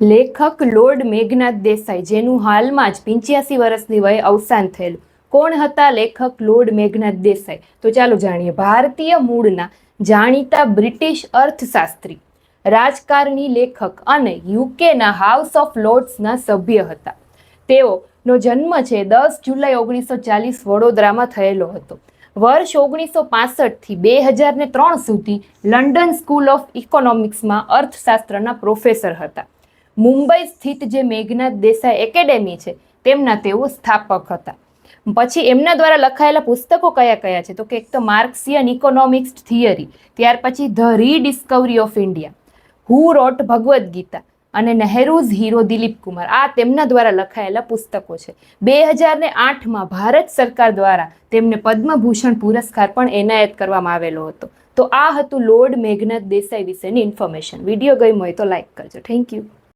લેખક લોર્ડ મેઘનાથ દેસાઈ, જેનું હાલમાં જ પંચ્યાસી વર્ષની વયે અવસાન થયેલું. કોણ હતા લેખક લોર્ડ મેઘનાથ દેસાઈ? તો ચાલો જાણીએ. ભારતીય મૂળના જાણીતા બ્રિટિશ અર્થશાસ્ત્રી, રાજકારણી લેખક અને યુકેના હાઉસ ઓફ લોર્ડ્સના સભ્ય હતા. તેઓનો જન્મ છે દસ જુલાઈ ઓગણીસો ચાલીસ વડોદરામાં થયેલો હતો. વર્ષ ઓગણીસો પાસઠથી બે હજારને ત્રણ સુધી લંડન સ્કૂલ ઓફ ઇકોનોમિક્સમાં અર્થશાસ્ત્રના પ્રોફેસર હતા. મુંબઈ સ્થિત જે મેઘનાથ દેસાઈ એકેડેમી છે, તેમના તેઓ સ્થાપક હતા. પછી એમના દ્વારા લખાયેલા પુસ્તકો કયા કયા છે? તો કે એક તો માર્ક્સિયન ઇકોનોમિક્સ થિયરી, ત્યાર પછી the rediscovery of India, who wrote Bhagavad Gita અને નહેરુઝ હીરો દિલીપ કુમાર. આ તેમના દ્વારા લખાયેલા પુસ્તકો છે. બે હજાર ને આઠમાં ભારત સરકાર દ્વારા તેમને પદ્મભૂષણ પુરસ્કાર પણ એનાયત કરવામાં આવેલો હતો. તો આ હતું લોર્ડ મેઘનાથ દેસાઈ વિશેની ઇન્ફોર્મેશન. વીડિયો ગઈ હોય તો લાઈક કરજો. Thank you.